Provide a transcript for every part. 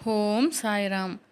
ఓం సాయిరామ్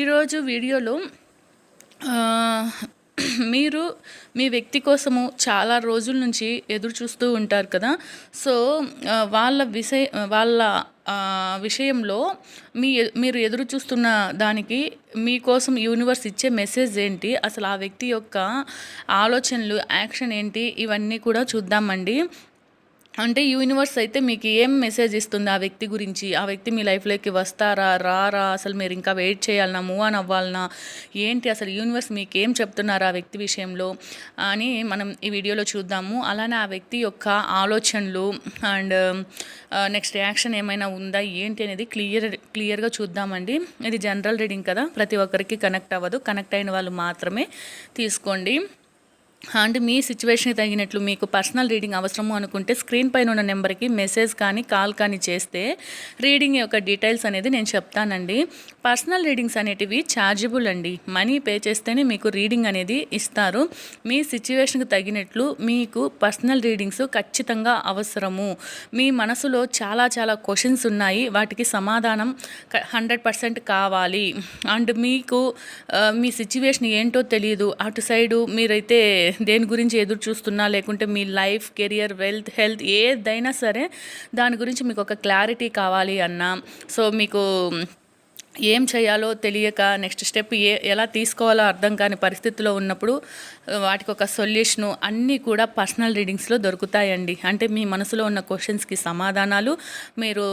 ఈరోజు వీడియోలో మీరు మీ వ్యక్తి కోసము చాలా రోజుల నుంచి ఎదురు చూస్తూ ఉంటారు కదా. సో వాళ్ళ విషయ వాళ్ళ విషయంలో మీ మీరు ఎదురు చూస్తున్న దానికి మీకోసం యూనివర్స్ ఇచ్చే మెసేజ్ ఏంటి? అసలు ఆ వ్యక్తి యొక్క ఆలోచనలు యాక్షన్ ఏంటి? ఇవన్నీ కూడా చూద్దామండి. అంటే యూనివర్స్ అయితే మీకు ఏం మెసేజ్ ఇస్తుంది ఆ వ్యక్తి గురించి? ఆ వ్యక్తి మీ లైఫ్లోకి వస్తారా? రారా? అసలు మీరు ఇంకా వెయిట్ చేయాలన్నా మూవ్ ఆన్ అవ్వాలనా? ఏంటి అసలు యూనివర్స్ మీకు ఏం చెప్తున్నారు ఆ వ్యక్తి విషయంలో? అని మనం ఈ వీడియోలో చూద్దాము. అలానే ఆ వ్యక్తి యొక్క ఆలోచనలు అండ్ నెక్స్ట్ యాక్షన్ ఏమైనా ఉందా? ఏంటి అనేది క్లియర్ క్లియర్గా చూద్దామండి. ఇది జనరల్ రీడింగ్ కదా. ప్రతి ఒక్కరికి కనెక్ట్ అవ్వదు. కనెక్ట్ అయిన వాళ్ళు మాత్రమే తీసుకోండి. అండ్ మీ సిచ్యువేషన్కి తగినట్లు మీకు పర్సనల్ రీడింగ్ అవసరము అనుకుంటే స్క్రీన్ పైన ఉన్న నెంబర్కి మెసేజ్ కానీ కాల్ కానీ చేస్తే రీడింగ్ యొక్క డీటెయిల్స్ అనేది నేను చెప్తానండి. పర్సనల్ రీడింగ్స్ అనేటివి ఛార్జబుల్ అండి. మనీ పే చేస్తేనే మీకు రీడింగ్ అనేది ఇస్తారు. మీ సిచ్యువేషన్కి తగినట్లు మీకు పర్సనల్ రీడింగ్స్ ఖచ్చితంగా అవసరము. మీ మనసులో చాలా చాలా క్వశ్చన్స్ ఉన్నాయి. వాటికి సమాధానం హండ్రెడ్ పర్సెంట్ కావాలి. అండ్ మీకు మీ సిచ్యువేషన్ ఏంటో తెలియదు అటు సైడు మీరైతే దేని గురించి ఎదురు చూస్తున్నా లేకుంటే మీ లైఫ్ కెరియర్ వెల్త్ హెల్త్ ఏదైనా సరే దాని గురించి మీకు ఒక క్లారిటీ కావాలి అన్నా. సో మీకు ఏం చేయాలో తెలియక నెక్స్ట్ స్టెప్ ఏ ఎలా తీసుకోవాలో అర్థం కాని పరిస్థితిలో ఉన్నప్పుడు వాటికి ఒక సొల్యూషను అన్నీ కూడా పర్సనల్ రీడింగ్స్లో దొరుకుతాయండి. అంటే మీ మనసులో ఉన్న క్వశ్చన్స్కి సమాధానాలు మీరు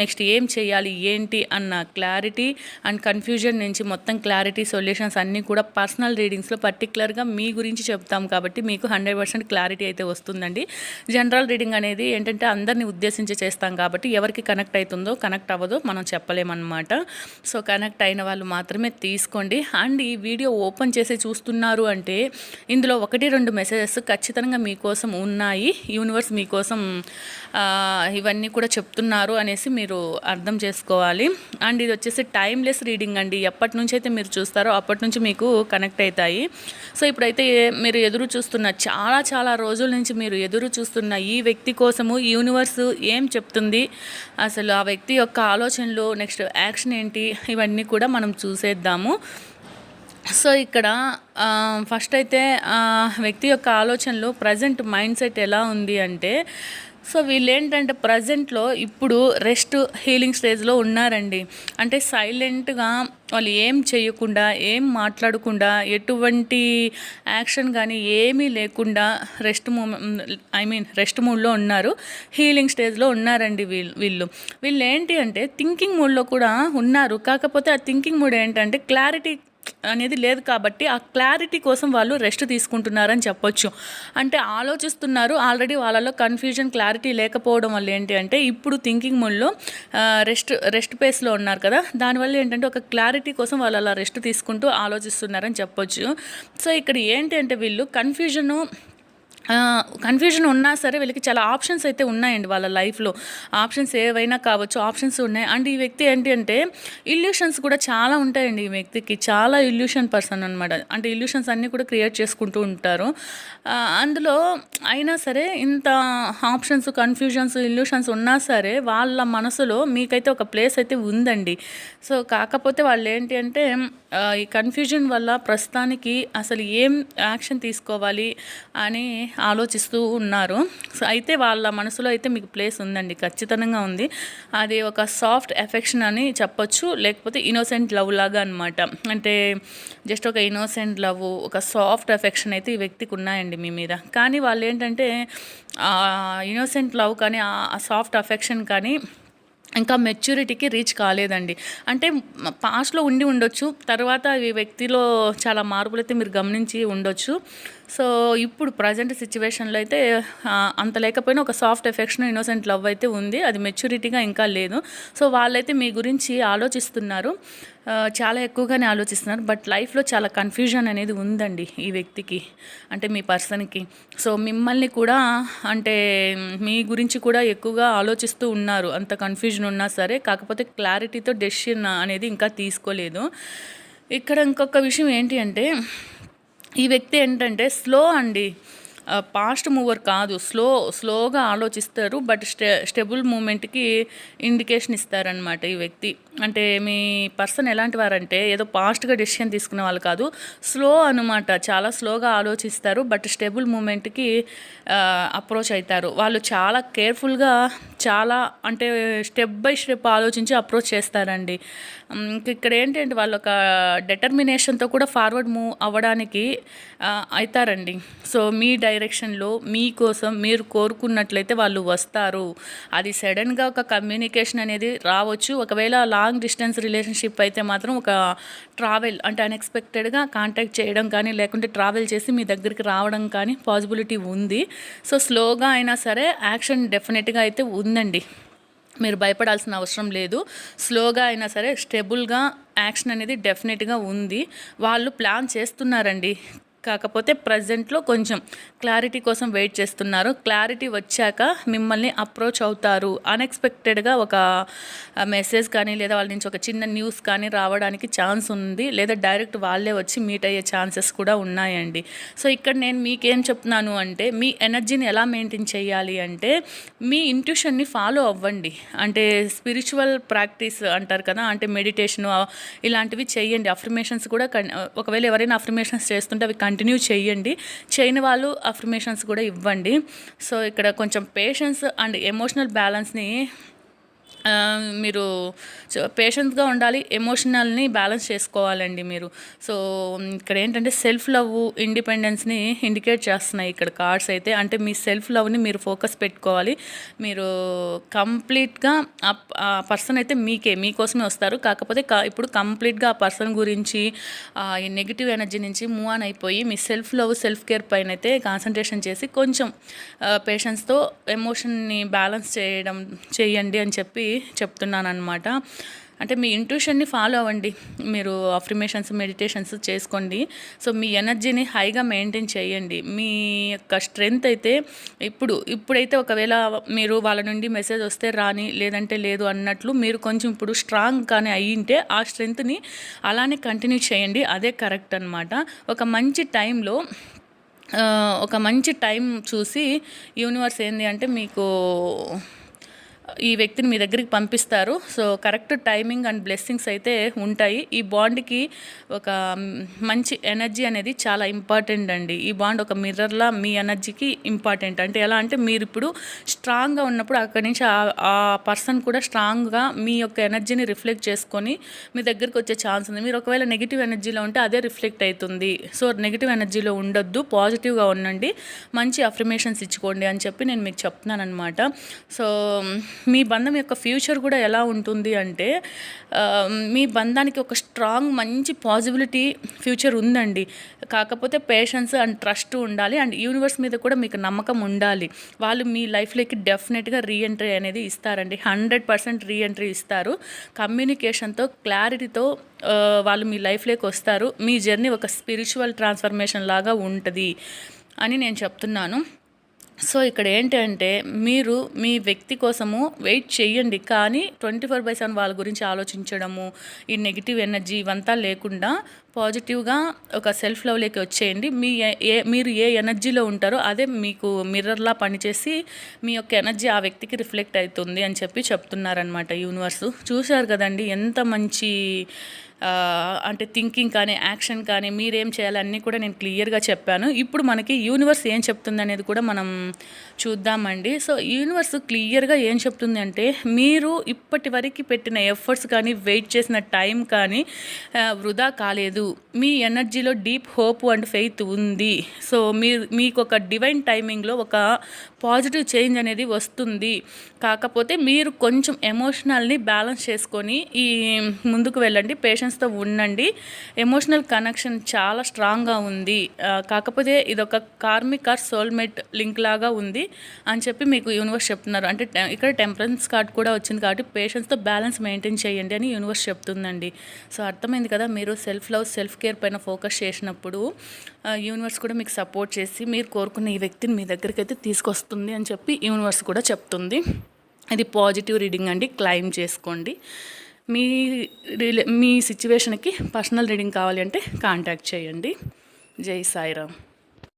నెక్స్ట్ ఏం చేయాలి ఏంటి అన్న క్లారిటీ అండ్ కన్ఫ్యూజన్ నుంచి మొత్తం క్లారిటీ సొల్యూషన్స్ అన్నీ కూడా పర్సనల్ రీడింగ్స్లో పర్టికులర్గా మీ గురించి చెప్తాం కాబట్టి మీకు హండ్రెడ్ పర్సెంట్ క్లారిటీ అయితే వస్తుందండి. జనరల్ రీడింగ్ అనేది ఏంటంటే అందరినీ ఉద్దేశించి చేస్తాం కాబట్టి ఎవరికి కనెక్ట్ అవుతుందో కనెక్ట్ అవ్వదో మనం చెప్పలేమన్నమాట. సో కనెక్ట్ అయిన వాళ్ళు మాత్రమే తీసుకోండి. అండ్ ఈ వీడియో ఓపెన్ చేసి చూస్తున్నారు అంటే ఇందులో ఒకటి రెండు మెసేజెస్ ఖచ్చితంగా మీకోసం ఉన్నాయి. యూనివర్స్ మీకోసం ఇవన్నీ కూడా చెప్తున్నారు అనేసి మీరు అర్థం చేసుకోవాలి. అండ్ ఇది వచ్చేసి టైమ్లెస్ రీడింగ్ అండి. ఎప్పటి నుంచి అయితే మీరు చూస్తారో అప్పటి నుంచి మీకు కనెక్ట్ అవుతాయి. సో ఇప్పుడైతే మీరు ఎదురు చూస్తున్న చాలా చాలా రోజుల నుంచి మీరు ఎదురు చూస్తున్న ఈ వ్యక్తి కోసము యూనివర్స్ ఏం చెప్తుంది? అసలు ఆ వ్యక్తి యొక్క ఆలోచనలు నెక్స్ట్ యాక్షన్ ఏంటి? ఇవన్నీ కూడా మనం చూసేద్దాము. సో ఇక్కడ ఫస్ట్ అయితే వ్యక్తి యొక్క ఆలోచనలు ప్రజెంట్ మైండ్ సెట్ ఎలా ఉంది అంటే సో వీళ్ళు ఏంటంటే ప్రజెంట్లో ఇప్పుడు రెస్ట్ హీలింగ్ స్టేజ్లో ఉన్నారండి. అంటే సైలెంట్గా వాళ్ళు ఏం చేయకుండా ఏం మాట్లాడకుండా ఎటువంటి యాక్షన్ కానీ ఏమీ లేకుండా రెస్ట్ మూ ఐ మీన్ రెస్ట్ మూడ్లో ఉన్నారు. హీలింగ్ స్టేజ్లో ఉన్నారండి వీళ్ళు వీళ్ళు. వీళ్ళు ఏంటి అంటే థింకింగ్ మూడ్లో కూడా ఉన్నారు. కాకపోతే ఆ థింకింగ్ మూడ్ ఏంటంటే క్లారిటీ అనేది లేదు కాబట్టి ఆ క్లారిటీ కోసం వాళ్ళు రెస్ట్ తీసుకుంటున్నారని చెప్పొచ్చు. అంటే ఆలోచిస్తున్నారు ఆల్రెడీ వాళ్ళలో కన్ఫ్యూజన్ క్లారిటీ లేకపోవడం వల్ల ఏంటి అంటే ఇప్పుడు థింకింగ్ మూడ్లో రెస్ట్ రెస్ట్ పేస్లో ఉన్నారు కదా. దానివల్ల ఏంటంటే ఒక క్లారిటీ కోసం వాళ్ళు అలా రెస్ట్ తీసుకుంటూ ఆలోచిస్తున్నారని చెప్పొచ్చు. సో ఇక్కడ ఏంటి అంటే వీళ్ళు కన్ఫ్యూజను కన్ఫ్యూజన్ ఉన్నా సరే వీళ్ళకి చాలా ఆప్షన్స్ అయితే ఉన్నాయండి వాళ్ళ లైఫ్లో ఆప్షన్స్ ఏవైనా కావచ్చు ఆప్షన్స్ ఉన్నాయి. అండ్ ఈ వ్యక్తి ఏంటి అంటే ఇల్యూషన్స్ కూడా చాలా ఉంటాయండి ఈ వ్యక్తికి. చాలా ఇల్యూషన్ పర్సన్ అనమాట అంటే ఇల్యూషన్స్ అన్నీ కూడా క్రియేట్ చేసుకుంటూ ఉంటారు. అందులో అయినా సరే ఇంత ఆప్షన్స్ కన్ఫ్యూజన్స్ ఇల్యూషన్స్ ఉన్నా సరే వాళ్ళ మనసులో మీకైతే ఒక ప్లేస్ అయితే ఉందండి. సో కాకపోతే వాళ్ళు ఏంటి అంటే ఈ కన్ఫ్యూజన్ వల్ల ప్రస్తుతానికి అసలు ఏం యాక్షన్ తీసుకోవాలి అని ఆలోచిస్తూ ఉన్నారు. సో అయితే వాళ్ళ మనసులో అయితే మీకు ప్లేస్ ఉందండి. ఖచ్చితంగా ఉంది. అది ఒక సాఫ్ట్ ఎఫెక్షన్ అని చెప్పొచ్చు. లేకపోతే ఇన్నోసెంట్ లవ్ లాగా అనమాట అంటే జస్ట్ ఒక ఇన్నోసెంట్ లవ్ ఒక సాఫ్ట్ ఎఫెక్షన్ అయితే ఈ వ్యక్తికి ఉన్నాయండి మీ మీద. కానీ వాళ్ళు ఏంటంటే ఇన్నోసెంట్ లవ్ కానీ ఆ సాఫ్ట్ అఫెక్షన్ కానీ ఇంకా మెచ్యూరిటీకి రీచ్ కాలేదండి. అంటే పాస్ట్లో ఉండి ఉండొచ్చు. తర్వాత ఈ వ్యక్తిలో చాలా మార్పులు అయితే మీరు గమనించి ఉండొచ్చు. సో ఇప్పుడు ప్రజెంట్ సిచ్యువేషన్లో అయితే అంత లేకపోయినా ఒక సాఫ్ట్ ఎఫెక్షన్ ఇన్నోసెంట్ లవ్ అయితే ఉంది. అది మెచ్యూరిటీగా ఇంకా లేదు. సో వాళ్ళైతే మీ గురించి ఆలోచిస్తున్నారు. చాలా ఎక్కువగానే ఆలోచిస్తున్నారు. బట్ లైఫ్లో చాలా కన్ఫ్యూజన్ అనేది ఉందండి ఈ వ్యక్తికి అంటే మీ పర్సన్కి. సో మిమ్మల్ని కూడా అంటే మీ గురించి కూడా ఎక్కువగా ఆలోచిస్తూ ఉన్నారు. అంత కన్ఫ్యూజన్ ఉన్నా సరే కాకపోతే క్లారిటీతో డెసిషన్ అనేది ఇంకా తీసుకోలేదు. ఇక్కడ ఇంకొక విషయం ఏంటి అంటే ఈ వ్యక్తి ఏంటంటే స్లో అండి. పాస్ట్ మూవర్ కాదు. స్లో స్లోగా ఆలోచిస్తారు బట్ స్టె స్టెబుల్ మూమెంట్కి ఇండికేషన్ ఇస్తారనమాట ఈ వ్యక్తి. అంటే మీ పర్సన్ ఎలాంటి వారంటే ఏదో పాస్ట్గా డెసిషన్ తీసుకునే వాళ్ళు కాదు స్లో అనమాట చాలా స్లోగా ఆలోచిస్తారు బట్ స్టెబుల్ మూమెంట్కి అప్రోచ్ అవుతారు వాళ్ళు చాలా కేర్ఫుల్గా చాలా అంటే స్టెప్ బై స్టెప్ ఆలోచించి అప్రోచ్ చేస్తారండి. ఇక్కడ ఏంటంటే వాళ్ళు ఒక డెటర్మినేషన్తో కూడా ఫార్వర్డ్ మూవ్ అవ్వడానికి అవుతారండి సో మీ డైరెక్షన్లో మీకోసం మీరు కోరుకున్నట్లయితే వాళ్ళు వస్తారు. అది సడన్గా ఒక కమ్యూనికేషన్ అనేది రావచ్చు. ఒకవేళ లాంగ్ డిస్టెన్స్ రిలేషన్షిప్ అయితే మాత్రం ఒక ట్రావెల్ అంటే అన్ఎక్స్పెక్టెడ్గా కాంటాక్ట్ చేయడం కానీ లేకుంటే ట్రావెల్ చేసి మీ దగ్గరికి రావడం కానీ పాసిబిలిటీ ఉంది. సో స్లోగా అయినా సరే యాక్షన్ డెఫినెట్గా అయితే ఉందండి. మీరు భయపడాల్సిన అవసరం లేదు. స్లోగా అయినా సరే స్టెబుల్గా యాక్షన్ అనేది డెఫినెట్గా ఉంది. వాళ్ళు ప్లాన్ చేస్తున్నారండి. కాకపోతే ప్రజెంట్లో కొంచెం క్లారిటీ కోసం వెయిట్ చేస్తున్నారు. క్లారిటీ వచ్చాక మిమ్మల్ని అప్రోచ్ అవుతారు. అన్ఎక్స్పెక్టెడ్గా ఒక మెసేజ్ కానీ లేదా వాళ్ళ నుంచి ఒక చిన్న న్యూస్ కానీ రావడానికి ఛాన్స్ ఉంది. లేదా డైరెక్ట్ వాళ్ళే వచ్చి మీట్ అయ్యే ఛాన్సెస్ కూడా ఉన్నాయండి. సో ఇక్కడ నేను మీకేం చెప్తున్నాను అంటే మీ ఎనర్జీని ఎలా మెయింటైన్ చేయాలి అంటే మీ ఇంట్యూషన్ని ఫాలో అవ్వండి. అంటే స్పిరిచువల్ ప్రాక్టీస్ అంటారు కదా అంటే మెడిటేషన్ ఇలాంటివి చేయండి. అఫర్మేషన్స్ కూడా ఒకవేళ ఎవరైనా అఫర్మేషన్స్ చేస్తుంటే అవి కంటిన్యూ చేయండి. చేయని వాళ్ళు అఫర్మేషన్స్ కూడా ఇవ్వండి. సో ఇక్కడ కొంచెం పేషెన్స్ అండ్ ఎమోషనల్ బ్యాలెన్స్ని మీరు పేషెంట్గా ఉండాలి ఎమోషనల్ని బ్యాలెన్స్ చేసుకోవాలండి మీరు. సో ఇక్కడ ఏంటంటే సెల్ఫ్ లవ్ ఇండిపెండెన్స్ని ఇండికేట్ చేస్తున్నాయి ఇక్కడ కార్డ్స్ అయితే. అంటే మీ సెల్ఫ్ లవ్ని మీరు ఫోకస్ పెట్టుకోవాలి. మీరు కంప్లీట్గా ఆ పర్సన్ అయితే మీకే మీకోసమే వస్తారు. కాకపోతే క- ఇప్పుడు కంప్లీట్గా ఆ పర్సన్ గురించి ఈ నెగిటివ్ ఎనర్జీ నుంచి మూవ్ ఆన్ అయిపోయి మీ సెల్ఫ్ లవ్ సెల్ఫ్ కేర్ పైన అయితే కాన్సన్ట్రేషన్ చేసి కొంచెం పేషెన్స్తో ఎమోషన్ని బ్యాలెన్స్ చేయడం చేయండి అని చెప్పి చెప్తున్నాను అనమాట అంటే మీ ఇంట్యూషన్ని ఫాలో అవ్వండి. మీరు అఫ్రిమేషన్స్ మెడిటేషన్స్ చేసుకోండి. సో మీ ఎనర్జీని హైగా మెయింటైన్ చేయండి. మీ యొక్క స్ట్రెంగ్త్ అయితే ఇప్పుడు ఇప్పుడైతే ఒకవేళ మీరు వాళ్ళ నుండి మెసేజ్ వస్తే రాని లేదంటే లేదు అన్నట్లు మీరు కొంచెం ఇప్పుడు స్ట్రాంగ్ కానీ అయ్యింటే ఆ స్ట్రెంగ్త్ని అలానే కంటిన్యూ చేయండి. అదే కరెక్ట్ అనమాట ఒక మంచి టైంలో ఒక మంచి టైం చూసి యూనివర్స్ ఏంది అంటే మీకు ఈ వ్యక్తిని మీ దగ్గరికి పంపిస్తారు. So correct timing and blessings అయితే ఉంటాయి. ఈ బాండ్కి ఒక మంచి ఎనర్జీ అనేది చాలా ఇంపార్టెంట్ అండి. ఈ బాండ్ ఒక మిర్రర్లా మీ ఎనర్జీకి ఇంపార్టెంట్. అంటే ఎలా అంటే మీరు ఇప్పుడు స్ట్రాంగ్గా ఉన్నప్పుడు అక్కడి నుంచి ఆ- పర్సన్ కూడా స్ట్రాంగ్గా మీ యొక్క ఎనర్జీని రిఫ్లెక్ట్ చేసుకొని మీ దగ్గరికి వచ్చే ఛాన్స్ ఉంది. మీరు ఒకవేళ నెగిటివ్ ఎనర్జీలో ఉంటే అదే రిఫ్లెక్ట్ అవుతుంది. సో నెగిటివ్ ఎనర్జీలో ఉండొద్దు. పాజిటివ్గా ఉండండి. మంచి అఫర్మేషన్స్ ఇచ్చుకోండి అని చెప్పి నేను మీకు చెప్తున్నాను అనమాట సో మీ బంధం యొక్క ఫ్యూచర్ కూడా ఎలా ఉంటుంది అంటే మీ బంధానికి ఒక స్ట్రాంగ్ మంచి పాజిబిలిటీ ఫ్యూచర్ ఉందండి. కాకపోతే పేషెన్స్ అండ్ ట్రస్ట్ ఉండాలి అండ్ యూనివర్స్ మీద కూడా మీకు నమ్మకం ఉండాలి. వాళ్ళు మీ లైఫ్లోకి డెఫినెట్గా రీఎంట్రీ అనేది ఇస్తారండి. హండ్రెడ్ పర్సెంట్ రీఎంట్రీ ఇస్తారు. కమ్యూనికేషన్తో క్లారిటీతో వాళ్ళు మీ లైఫ్లోకి వస్తారు. మీ జర్నీ ఒక స్పిరిచువల్ ట్రాన్స్ఫర్మేషన్ లాగా ఉంటుంది అని నేను చెప్తున్నాను. సో ఇక్కడ ఏంటంటే మీరు మీ వ్యక్తి కోసము వెయిట్ చేయండి కానీ ట్వంటీ ఫోర్ బై సెవెన్ వాళ్ళ గురించి ఆలోచించడము ఈ నెగిటివ్ ఎనర్జీ ఇవంతా లేకుండా పాజిటివ్గా ఒక సెల్ఫ్ లవ్లోకి వచ్చేయండి. మీ ఏ- మీరు ఏ ఎనర్జీలో ఉంటారో అదే మీకు మిర్రర్లా పనిచేసి మీ యొక్క ఎనర్జీ ఆ వ్యక్తికి రిఫ్లెక్ట్ అవుతుంది అని చెప్పి చెప్తున్నారనమాట యూనివర్స్. చూశారు కదండి ఎంత మంచి అంటే థింకింగ్ కానీ యాక్షన్ కానీ మీరేం చేయాలన్నీ కూడా నేను క్లియర్గా చెప్పాను. ఇప్పుడు మనకి యూనివర్స్ ఏం చెప్తుంది అనేది కూడా మనం చూద్దామండి. సో యూనివర్స్ క్లియర్గా ఏం చెప్తుంది అంటే మీరు ఇప్పటి వరకు పెట్టిన ఎఫర్ట్స్ కానీ వెయిట్ చేసిన టైం కానీ వృధా కాలేదు. మీ ఎనర్జీలో డీప్ హోప్ అండ్ ఫెయిత్ ఉంది. సో మీరు మీకు ఒక డివైన్ టైమింగ్లో ఒక పాజిటివ్ చేంజ్ అనేది వస్తుంది. కాకపోతే మీరు కొంచెం ఎమోషనల్ని బ్యాలెన్స్ చేసుకొని ఈ ముందుకు వెళ్ళండి పేషెన్స్తో ఉండండి. ఎమోషనల్ కనెక్షన్ చాలా స్ట్రాంగ్గా ఉంది. కాకపోతే ఇదొక కార్మిక్ ఆర్ సోల్మేట్ లింక్ లాగా ఉంది అని చెప్పి మీకు యూనివర్స్ చెప్తున్నారు. అంటే ఇక్కడ టెంపరెన్స్ కార్డ్ కూడా వచ్చింది కాబట్టి పేషెన్స్తో బ్యాలెన్స్ మెయింటైన్ చేయండి అని యూనివర్స్ చెప్తుందండి. సో అర్థమైంది కదా మీరు సెల్ఫ్ లవ్ సెల్ఫ్ కేర్ పైన ఫోకస్ చేసినప్పుడు యూనివర్స్ కూడా మీకు సపోర్ట్ చేసి మీరు కోరుకున్న ఈ వ్యక్తిని మీ దగ్గరికి అయితే తీసుకొస్తుంది. అని చెప్పి యూనివర్స్ కూడా చెప్తుంది. ఇది పాజిటివ్ రీడింగ్ అండి క్లైమ్ చేసుకోండి. మీ రిలే మీ సిచ్యువేషన్కి పర్సనల్ రీడింగ్ కావాలి అంటే కాంటాక్ట్ చేయండి. జై సాయిరామ్.